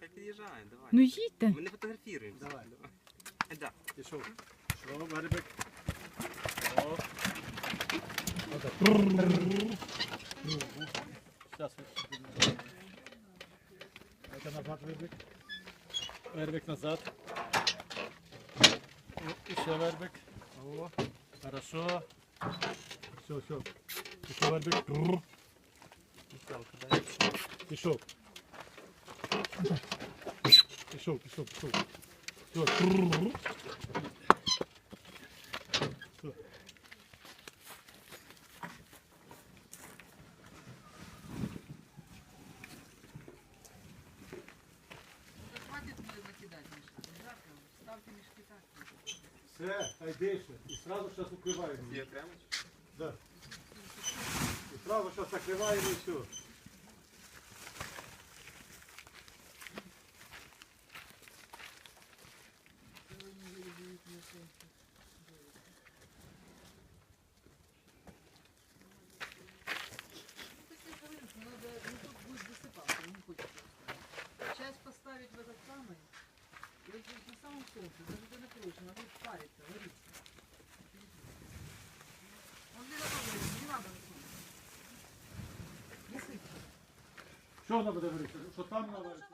Хай під'їжджає, давай. Ну їдьте. Ми не фотографіруємося. Давай. Да. Пішов. Що, вербик? О. Отак. Зараз. Это назад вербик. Вербик назад. О, і ще вербик. О, хорошо. Все, все. Ще вербик. Пішов. Пішов, пішов, пішов. Все. Хватит мне накидать мешки. Жарко. Ставьте мешки так. Все, хай дише. І сразу зараз здесь на самом солнце, даже ты накроешь, она будет париться, вариться. Он для того говорит, не надо на солнце. Не сыпь. Що вона буде говорити? Що там навариться?